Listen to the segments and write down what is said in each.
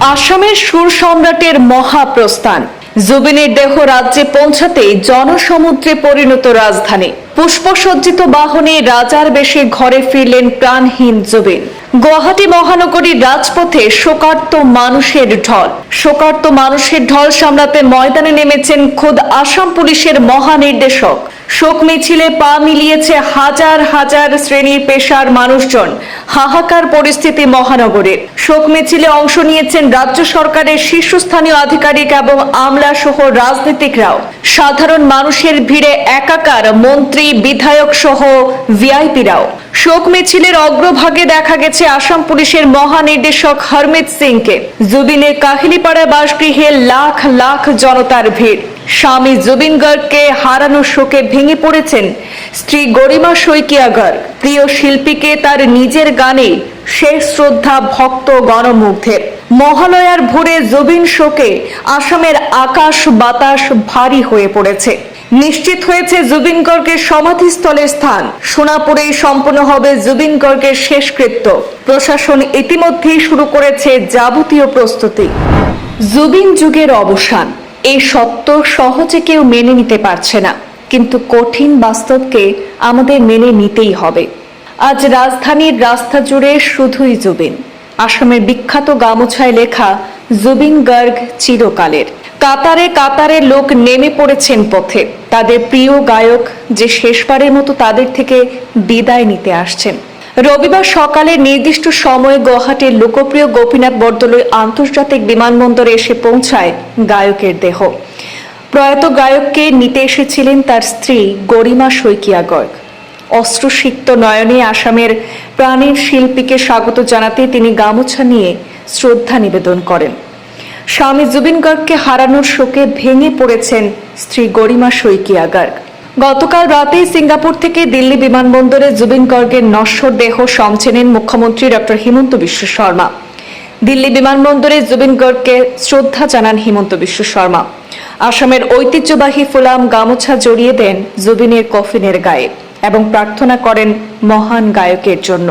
আসামের সুর সম্রাটের মহাপ্রস্থান। জুবিনের দেহ রাজ্যে পৌঁছাতে জনসমুদ্রে পরিণত রাজধানী। পুষ্পসজ্জিত বাহনে রাজার বেশে ঘরে ফিরলেন প্রাণহীন জুবিন। গুয়াহাটি মহানগরীর রাজপথে শোকার্ত মানুষের ঢল। শোকার্ত মানুষের ঢল সামলাতে ময়দানে নেমেছেন খোদ আসাম পুলিশের মহানির্দেশক। শোক মিছিলে পা মিলিয়েছে হাজার হাজার শ্রেণির পেশার মানুষজন। হাহাকার পরিস্থিতি মহানগরের। শোক মিছিলে অংশ নিয়েছেন রাজ্য সরকারের শীর্ষস্থানীয় আধিকারিক এবং আমলা সহ রাজনীতিকরাও। সাধারণ মানুষের ভিড়ে একাকার মন্ত্রী বিধায়ক সহ ভিআইপিরাও। শোক মিছিলের অগ্রভাগে দেখা গেছে আসাম পুলিশের মহানির্দেশক হরমিত সিংকে। জুবিনের কাহিলিপাড়া বাসগৃহে লাখ লাখ জনতার ভিড়। স্বামী জুবিন গার্গকে হারানোর শোকে ভেঙে পড়েছেন স্ত্রী গরিমা শইকিয়া গার্গ প্রিয় শিল্পীকে তার নিজের গানে শেষ শ্রদ্ধা ভক্ত গণমুগ্ধের মহালয়ার ভোরে জুবিন শোকে আসামের আকাশ বাতাস ভারী হয়ে পড়েছে। নিশ্চিত হয়েছে জুবিন গর্গের সমাধিস্থলের স্থান। সোনাপুরেই সম্পন্ন হবে জুবিন গর্গের শেষকৃত্য। প্রশাসন ইতিমধ্যেই শুরু করেছে যাবতীয় প্রস্তুতি। জুবিন যুগের অবসান। এই সত্য সহজে কেউ মেনে নিতে পারছে না। কিন্তু কঠিন বাস্তবকে আমাদের মেনে নিতেই হবে। আজ রাজধানীর রাস্তা জুড়ে শুধুই জুবিন। আসামের বিখ্যাত গামোছায় লেখা জুবিন গার্গ চিরকালের। কাতারে কাতারে লোক নেমে পড়েছেন পথে। তাদের প্রিয় গায়ক যে শেষবারের মতো তাদের থেকে বিদায় নিতে আসছেন। রবিবার সকালে নির্দিষ্ট সময়ে গুয়াহাটির লোকপ্রিয় গোপীনাথ বরদলৈ আন্তর্জাতিক বিমানবন্দরে এসে পৌঁছায় গায়কের দেহ। প্রয়াত গায়ককে নিতে এসেছিলেন তার স্ত্রী গরিমা শইকিয়া গর্গ। অস্ত্রসিক্ত নয়নে আসামের প্রাণের শিল্পীকে স্বাগত জানাতে তিনি গামোছা নিয়ে শ্রদ্ধা নিবেদন করেন। স্বামী জুবিন গার্গকে হারানোর শোকে ভেঙে পড়েছেন স্ত্রী গরিমা শইকিয়া গার্গ গতকাল রাতেই সিঙ্গাপুর থেকে দিল্লি বিমানবন্দরে জুবিন গার্গের নশ্বর দেহ সমছেনেন মুখ্যমন্ত্রী ডক্টর হিমন্ত বিশ্ব শর্মা। দিল্লি বিমানবন্দরে জুবিন গার্গকে শ্রদ্ধা জানান হিমন্ত বিশ্ব শর্মা। আসামের ঐতিহ্যবাহী ফুলাম গামোছা জড়িয়ে দেন জুবিনের কফিনের গায়ে এবং প্রার্থনা করেন মহান গায়কের জন্য।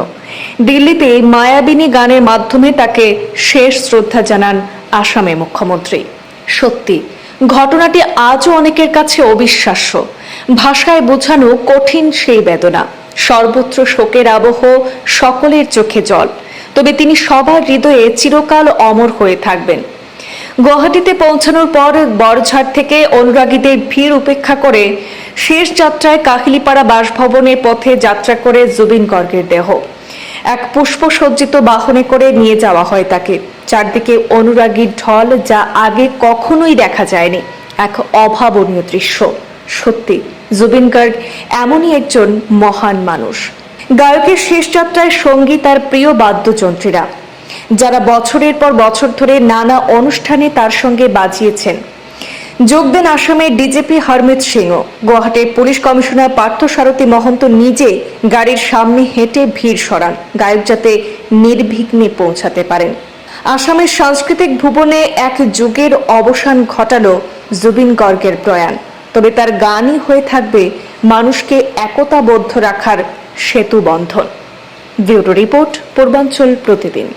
দিল্লিতে মায়াবিনী গানের মাধ্যমে তাকে শেষ শ্রদ্ধা জানান আসামে মুখ্যমন্ত্রী। সত্যি, ঘটনাটি আজও অনেকের কাছে অবিশ্বাস্য। ভাষায় বোঝানো কঠিন সেই বেদনা। সর্বত্র শোকের আবহ, সকলের চোখে জল। তবে তিনি সবার হৃদয়ে চিরকাল অমর হয়ে থাকবেন। গুয়াহাটিতে পৌঁছানোর পর বড়ঝাড় থেকে অনুরাগীদের ভিড় উপেক্ষা করে শেষ যাত্রায় কাহিলিপাড়া বাসভবনের পথে যাত্রা করে জুবিন গর্গের দেহ। এক পুষ্পসজ্জিত বাহনে করে নিয়ে যাওয়া হয় তাকে। চারদিকে অনুরাগীর ঢল যা আগে কখনোই দেখা যায়নি। এক অভাবনীয় দৃশ্য। সত্যি জুবিন গার্গ এমনই একজন মহান মানুষ। গায়কের শেষ যাত্রায় সঙ্গী তার প্রিয় বাদ্যযন্ত্রীরা। যারা বছরের পর বছর ধরে নানা অনুষ্ঠানে তার সঙ্গে বাজিয়েছেন। যোগ দেন আসামের ডিজিপি হরমিত সিংহ। গুয়াহাটির পুলিশ কমিশনার পার্থ সারথী মহন্ত নিজে গাড়ির সামনে হেঁটে ভিড় সরান। গায়ক যাতে নির্বিঘ্নে পৌঁছাতে পারেন। আসামের সাংস্কৃতিক ভুবনে এক যুগের অবসান ঘটালো জুবিন গর্গের প্রয়াণ। তবে তার গানই হয়ে থাকবে মানুষকে একতাবদ্ধ রাখার সেতু বন্ধন ব্যুরো রিপোর্ট, পূর্বাঞ্চল প্রতিদিন।